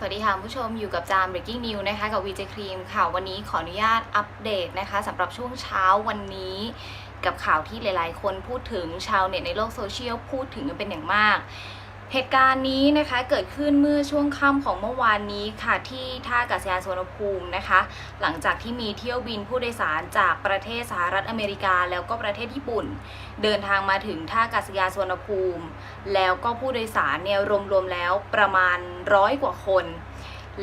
สวัสดีค่ะผู้ชมอยู่กับจาม breaking news นะคะกับ VJ Cream ค่ะวันนี้ขออนุญาตอัปเดตนะคะสำหรับช่วงเช้าวันนี้ กับข่าวที่หลายๆ คนพูดถึงชาวเน็ตในโลกโซเชียลพูดถึงกันเป็นอย่างมาก เหตุการณ์นี้นะคะเกิดขึ้นเมื่อช่วงค่ำของเมื่อวานนี้ค่ะที่ท่าอากาศยานสุวรรณภูมินะคะ หลังจากที่มีเที่ยวบินผู้โดยสารจากประเทศสหรัฐอเมริกา แล้วก็ประเทศญี่ปุ่น เดินทางมาถึงท่าอากาศยานสุวรรณภูมิ แล้วก็ผู้โดยสารเนี่ยรวมๆแล้วประมาณร้อยกว่าคน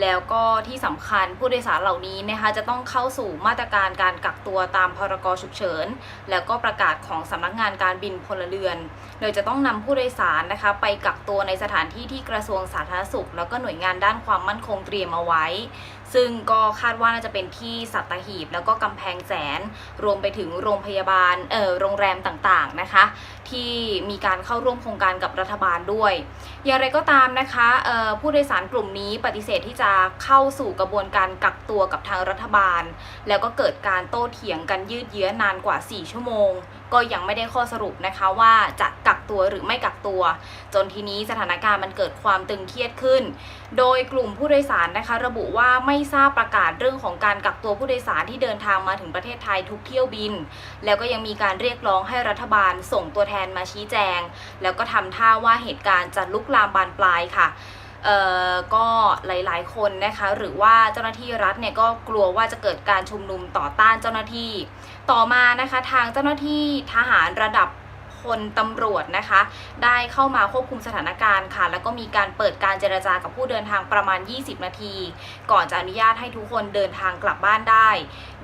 แล้วก็ที่สำคัญผู้โดยสารเหล่านี้นะคะจะต้องเข้าสู่มาตรการการกักตัวตามพรกฉุกเฉิน แล้วก็ประกาศของสำนักงานการบินพลเรือน โดยจะต้องนำผู้โดยสารนะคะไปกักตัวในสถานที่ที่กระทรวงสาธารณสุข แล้วก็หน่วยงานด้านความมั่นคงเตรียมเอาไว้ซึ่งก็คาดว่าน่าจะเป็นที่สัตหีบ แล้วก็กำแพงแสน รวมไปถึงโรงพยาบาลเออโรงแรมต่างๆนะคะ ที่มีการเข้าร่วมโครงการกับรัฐบาลด้วย อย่างไรก็ตามนะคะเออผู้โดยสารกลุ่มนี้ปฏิเสธที่จะเข้าสู่กระบวนการกักตัวกับทางรัฐบาล แล้วก็เกิดการโต้เถียงกันยืดเยื้อนานกว่า 4 ชั่วโมงก็ยังไม่ได้ข้อสรุปนะคะว่าจะกักตัวหรือไม่กักตัว จนทีนี้สถานการณ์มันเกิดความตึงเครียดขึ้น โดยกลุ่มผู้โดยสารนะคะ ระบุว่าไม่ทราบประกาศเรื่องของการกักตัวผู้โดยสารที่เดินทางมาถึงประเทศไทยทุกเที่ยวบิน แล้วก็ยังมีการเรียกร้องให้รัฐบาลส่งตัวแทนมาชี้แจง แล้วก็ทำท่าว่าเหตุการณ์จะลุกลามบานปลายค่ะ ก็หลายๆ คนนะคะหรือว่าเจ้าหน้าที่รัฐเนี่ยก็กลัวว่าจะเกิดการชุมนุมต่อต้านเจ้าหน้าที่ ต่อมานะคะทางเจ้าหน้าที่ทหารระดับ พลตำรวจนะคะ ได้เข้ามาควบคุมสถานการณ์ค่ะ แล้วก็มีการเปิดการเจรจากับผู้เดินทางประมาณ 20 นาที ก่อนจะอนุญาตให้ทุกคนเดินทางกลับบ้านได้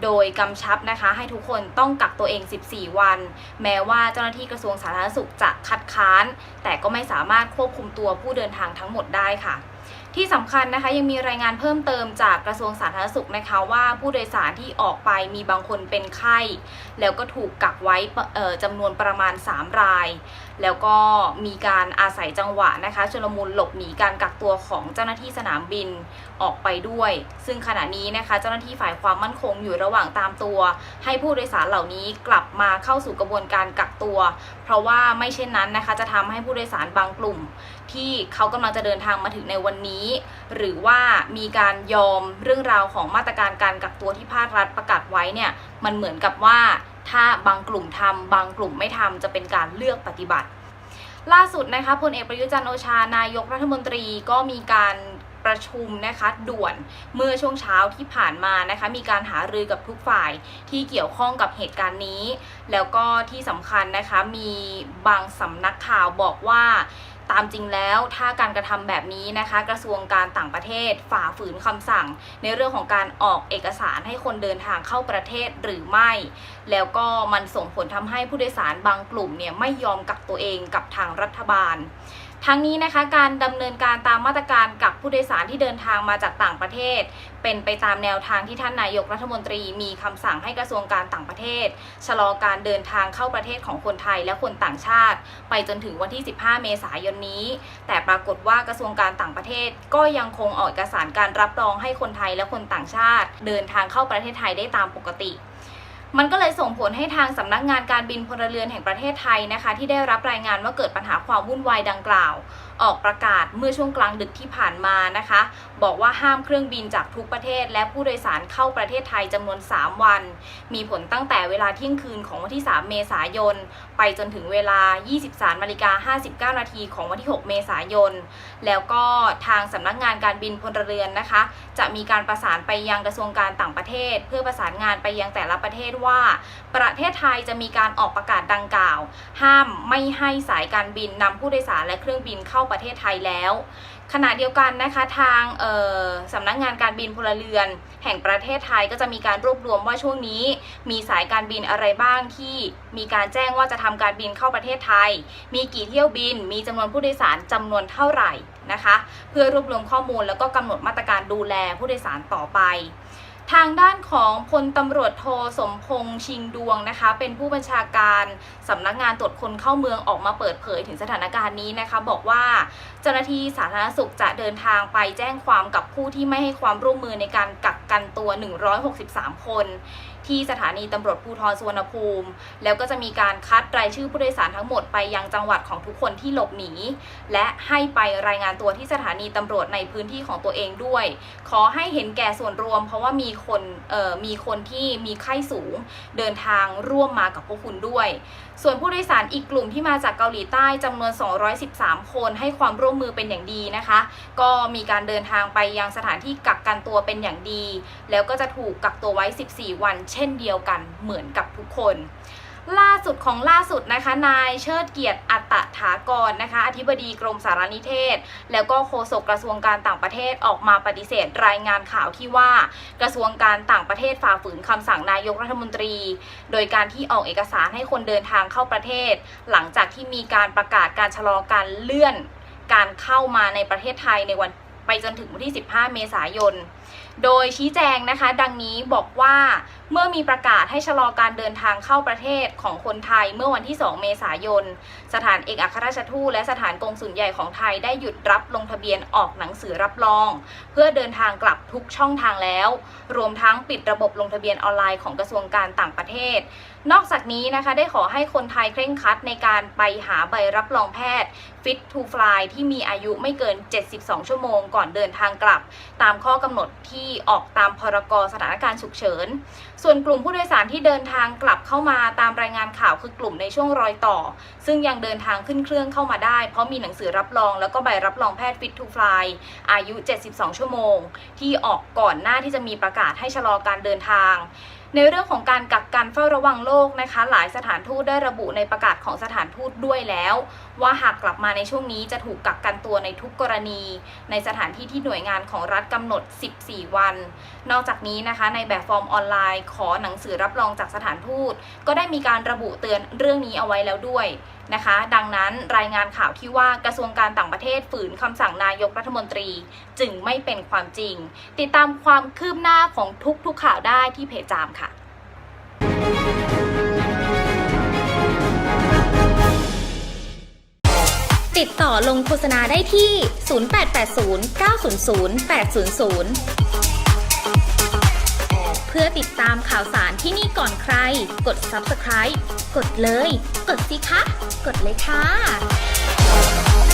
โดยกำชับนะคะ ให้ทุกคนต้องกักตัวเอง 14 วัน แม้ว่าเจ้าหน้าที่กระทรวงสาธารณสุขจะคัดค้าน แต่ก็ไม่สามารถควบคุมตัวผู้เดินทางทั้งหมดได้ค่ะ ที่สำคัญนะคะยังมีรายงานเพิ่มเติมจากกระทรวงสาธารณสุขนะคะว่าผู้โดยสารที่ออกไปมีบางคนเป็นไข้ แล้วก็ถูกกักไว้เอ่อจำนวนประมาณ 3 ราย แล้วก็มีการอาศัยจังหวะนะคะชลมุนหลบหนีการกักตัวของเจ้าหน้าที่สนามบินออกไปด้วย ซึ่งขณะนี้นะคะเจ้าหน้าที่ฝ่ายความมั่นคงอยู่ระหว่างตามตัว ให้ผู้โดยสารเหล่านี้กลับมาเข้าสู่กระบวนการกักตัว เพราะว่าไม่เช่นนั้นนะคะจะทำให้ผู้โดยสารบางกลุ่ม ที่เขากำลังจะเดินทางมาถึงในวันนี้หรือว่ามีการยอมเรื่องราวของมาตรการการกักตัวที่ภาครัฐประกาศไว้เนี่ยมันเหมือนกับว่าถ้าบางกลุ่มทำบางกลุ่มไม่ทำจะเป็นการเลือกปฏิบัติ ล่าสุดนะคะพลเอกประยุจันโอชานายกรัฐมนตรีก็มีการประชุมนะคะด่วนเมื่อช่วงเช้าที่ผ่านมานะคะมีการหารือกับทุกฝ่ายที่เกี่ยวข้องกับเหตุการณ์นี้ แล้วก็ที่สำคัญนะคะมีบางสำนักข่าวบอกว่า ตามจริงแล้วถ้าการกระทำแบบนี้นะคะ กระทรวงการต่างประเทศฝ่าฝืนคำสั่ง ในเรื่องของการออกเอกสารให้คนเดินทางเข้าประเทศหรือไม่ แล้วก็มันส่งผลทำให้ผู้โดยสารบางกลุ่มเนี่ยไม่ยอมกักตัวเองกับทางรัฐบาล ทั้งนี้นะคะการดำเนินการตามมาตรการกับผู้โดยสารที่เดินทางมาจากต่างประเทศ เป็นไปตามแนวทางที่ท่านนายกรัฐมนตรีมีคำสั่งให้กระทรวงการต่างประเทศ ชะลอการเดินทางเข้าประเทศของคนไทยและคนต่างชาติ ไปจนถึงวันที่ 15 เมษายนนี้ แต่ปรากฏว่ากระทรวงการต่างประเทศ ก็ยังคงออกเอกสารการรับรองให้คนไทยและคนต่างชาติ เดินทางเข้าประเทศไทยได้ตามปกติ มันก็เลยส่งผลให้ทางสำนักงานการบินพลเรือนแห่งประเทศไทยนะคะ ที่ได้รับรายงานว่าเกิดปัญหาความวุ่นวายดังกล่าว ออกประกาศเมื่อช่วงกลางดึกที่ผ่านมานะคะ บอกว่าห้ามเครื่องบินจากทุกประเทศ และผู้โดยสารเข้าประเทศไทยจำนวน 3 วัน มีผลตั้งแต่เวลาเที่ยงคืนของวันที่ 3 เมษายน ไปจนถึงเวลา 23นาฬิกา59 นาทีของวันที่ 6 เมษายน แล้วก็ทางสำนักงานการบินพลเรือนนะคะ จะมีการประสานไปยังกระทรวงการต่างประเทศ เพื่อประสานงานไปยังแต่ละประเทศว่า ประเทศไทยจะมีการออกประกาศดังกล่าว ห้ามไม่ให้สายการบินนำผู้โดยสารและเครื่องบินเข้าประเทศไทยแล้ว ขณะเดียวกันนะคะทางสำนักงานการบินพลเรือน แห่งประเทศไทยก็จะมีการรวบรวมว่าช่วงนี้ มีสายการบินอะไรบ้างที่มีการแจ้งว่าจะทำการบินเข้าประเทศไทย มีกี่เที่ยวบิน มีจำนวนผู้โดยสารจำนวนเท่าไหร่นะคะ เพื่อรวบรวมข้อมูลแล้วก็กำหนดมาตรการดูแลผู้โดยสารต่อไป ทางด้านของพลตำรวจโทสมพงษ์ชิงดวงนะคะ เป็นผู้บัญชาการสำนักงานตรวจคนเข้าเมืองออกมาเปิดเผยถึงสถานการณ์นี้นะคะ บอกว่าเจ้าหน้าที่สาธารณสุขจะเดินทางไปแจ้งความกับผู้ที่ไม่ให้ความร่วมมือในการกัก กันตัว 163 คน ที่สถานีตำรวจภูธรสุวรรณภูมิ แล้วก็จะมีการคัดรายชื่อผู้โดยสารทั้งหมดไปยังจังหวัดของทุกคนที่หลบหนี และให้ไปรายงานตัวที่สถานีตำรวจในพื้นที่ของตัวเองด้วย ขอให้เห็นแก่ส่วนรวม เพราะว่ามีคนมีคนที่มีไข้สูง เดินทางร่วมมากับพวกคุณด้วย ส่วนผู้โดยสารอีกกลุ่มที่มาจากเกาหลีใต้จำนวน 213 คนให้ความร่วมมือเป็นอย่างดีนะคะ ก็มีการเดินทางไปยังสถานที่กักกันตัวเป็นอย่างดีแล้วก็จะถูกกักตัวไว้ 14 วัน เช่นเดียวกันเหมือนกับทุกคนล่าสุดของล่าสุดนะคะนายเชิดเกียรติอัตตถากรนะคะ อธิบดีกรมสารนิเทศ แล้วก็โฆษกกระทรวงการต่างประเทศออกมาปฏิเสธรายงานข่าวที่ว่า กระทรวงการต่างประเทศฝ่าฝืนคำสั่งนายกรัฐมนตรี โดยการที่ออกเอกสารให้คนเดินทางเข้าประเทศ หลังจากที่มีการประกาศการชะลอการเลื่อนการเข้ามาในประเทศไทยในวัน ไปจนถึงวันที่ 15 เมษายน โดยชี้แจงนะคะ ดังนี้บอกว่าเมื่อมีประกาศให้ชะลอการเดินทางเข้าประเทศของคนไทยเมื่อวันที่ 2 เมษายน สถานเอกอัครราชทูตและสถานกงสุลใหญ่ของไทยได้หยุดรับลงทะเบียนออกหนังสือรับรอง เพื่อเดินทางกลับทุกช่องทางแล้ว รวมทั้งปิดระบบลงทะเบียนออนไลน์ของกระทรวงการต่างประเทศ นอกจากนี้นะคะได้ขอให้คนไทยเคร่งครัดในการไปหาใบรับรองแพทย์ Fit to Fly ที่มีอายุไม่เกิน 72 ชั่วโมงก่อนเดินทางกลับ ตามข้อกำหนดที่ออกตามพรกสถานการณ์ฉุกเฉิน ส่วนกลุ่มผู้โดยสารที่เดินทางกลับเข้ามาตามรายงานข่าวคือกลุ่มในช่วงรอยต่อ ซึ่งยังเดินทางขึ้นเครื่องเข้ามาได้ เพราะมีหนังสือรับรอง แล้วก็ใบรับรองแพทย์ Fit to Fly อายุ 72 ชั่วโมง ที่ออกก่อนหน้าที่จะมีประกาศให้ชะลอการเดินทาง ในเรื่องของการกักกันเฝ้าระวังโรคนะคะ หลายสถานทูตได้ระบุในประกาศของสถานทูตด้วยแล้ว ว่าหากกลับมาในช่วงนี้จะถูกกักกันตัวในทุกกรณี ในสถานที่ที่หน่วยงานของรัฐกำหนด 14 วัน นอกจากนี้นะคะในแบบฟอร์มออนไลน์ ขอหนังสือรับรองจากสถานทูต ก็ได้มีการระบุเตือนเรื่องนี้เอาไว้แล้วด้วย นะคะ ดังนั้นรายงานข่าวที่ว่ากระทรวงการต่างประเทศฝืนคำสั่งนายกรัฐมนตรี จึงไม่เป็นความจริง ติดตามความคืบหน้าของทุกๆข่าวได้ที่เพจจามค่ะติดต่อลงโฆษณาได้ที่ 0880 900 800 เพื่อติดตามข่าวสารที่นี่ก่อนใคร กด subscribe กดเลย กดสิคะ กดเลยค่ะ